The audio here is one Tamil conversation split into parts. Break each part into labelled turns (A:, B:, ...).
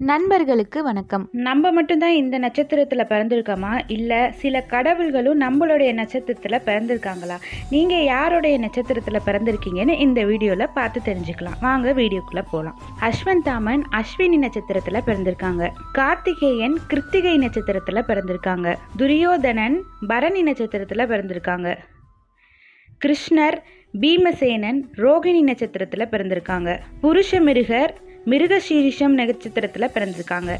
A: நண்பர்களுக்கு வணக்கம்.
B: நம்ம மட்டும்தான் இந்த நட்சத்திரத்தில் பிறந்திருக்கோமா? இல்லை சில கடவுள்களும் நம்மளுடைய நட்சத்திரத்தில் பிறந்திருக்காங்களா? நீங்கள் யாருடைய நட்சத்திரத்தில் பிறந்திருக்கீங்கன்னு இந்த வீடியோவில் பார்த்து தெரிஞ்சுக்கலாம். வாங்க வீடியோக்குள்ளே போகலாம் அஸ்வன் தாமன் அஸ்வினி நட்சத்திரத்தில் பிறந்திருக்காங்க. கார்த்திகேயன் கிருத்திகை நட்சத்திரத்தில் பிறந்திருக்காங்க. துரியோதனன் பரணி நட்சத்திரத்தில் பிறந்திருக்காங்க. கிருஷ்ணர் பீமசேனன் ரோகிணி நட்சத்திரத்தில் பிறந்திருக்காங்க. புருஷமிருகர் மிருகசீரிஷம் நட்சத்திரத்தில் பிறந்திருக்காங்க.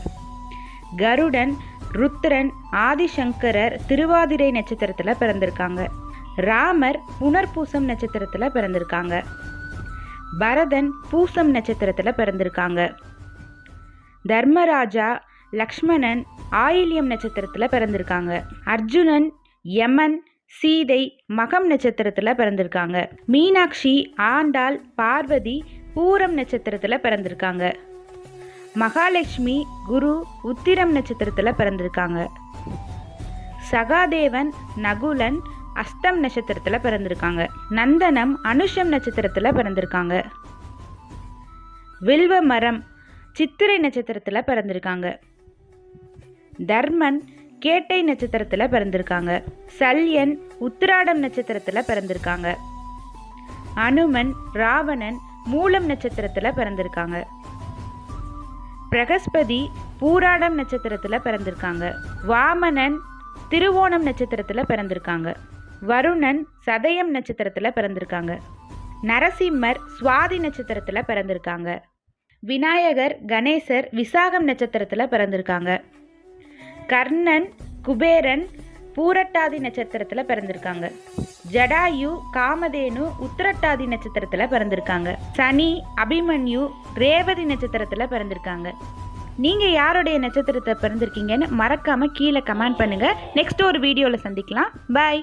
B: கருடன் ருத்ரன் ஆதிசங்கரர் திருவாதிரை நட்சத்திரத்தில் பிறந்திருக்காங்க. ராமர் புனர்பூசம் நட்சத்திரத்தில் பிறந்திருக்காங்க. பரதன் பூசம் நட்சத்திரத்தில் பிறந்திருக்காங்க. தர்மராஜா லக்ஷ்மணன் ஆயில்யம் நட்சத்திரத்தில் பிறந்திருக்காங்க. அர்ஜுனன் யமன் சீதை மகம் நட்சத்திரத்தில் பிறந்திருக்காங்க. மீனாட்சி ஆண்டாள் பார்வதி பூரம் நட்சத்திரத்தில் பிறந்திருக்காங்க. மகாலட்சுமி குரு உத்திரம் நட்சத்திரத்தில் பிறந்திருக்காங்க. சகாதேவன் நகுலன் அஸ்தம் நட்சத்திரத்தில் பிறந்திருக்காங்க. நந்தனம் அனுஷம் நட்சத்திரத்தில் பிறந்திருக்காங்க. வில்வ மரம் சித்திரை நட்சத்திரத்தில் பிறந்திருக்காங்க. தர்மன் கேட்டை நட்சத்திரத்தில் பிறந்திருக்காங்க. சல்யன் உத்திராடம் நட்சத்திரத்தில் பிறந்திருக்காங்க. அனுமன் ராவணன் மூலம் நட்சத்திரத்தில் பிறந்திருக்காங்க. பிரகஸ்பதி பூராடம் நட்சத்திரத்தில் பிறந்திருக்காங்க. வாமனன் திருவோணம் நட்சத்திரத்தில் பிறந்திருக்காங்க. வருணன் சதயம் நட்சத்திரத்தில் பிறந்திருக்காங்க. நரசிம்மர் சுவாதி நட்சத்திரத்தில் பிறந்திருக்காங்க. விநாயகர் கணேசர் விசாகம் நட்சத்திரத்தில் பிறந்திருக்காங்க. கர்ணன் குபேரன் பூரட்டாதி நட்சத்திரத்தில் பிறந்திருக்காங்க. ஜடாயு காமதேனு உத்திரட்டாதி நட்சத்திரத்தில் பிறந்திருக்காங்க. சனி அபிமன்யு ரேவதி நட்சத்திரத்தில் பிறந்திருக்காங்க. நீங்கள் யாருடைய நட்சத்திரத்தை பிறந்திருக்கீங்கன்னு மறக்காமல் கீழே கமெண்ட் பண்ணுங்கள் நெக்ஸ்ட் ஒரு வீடியோவில் சந்திக்கலாம். பாய்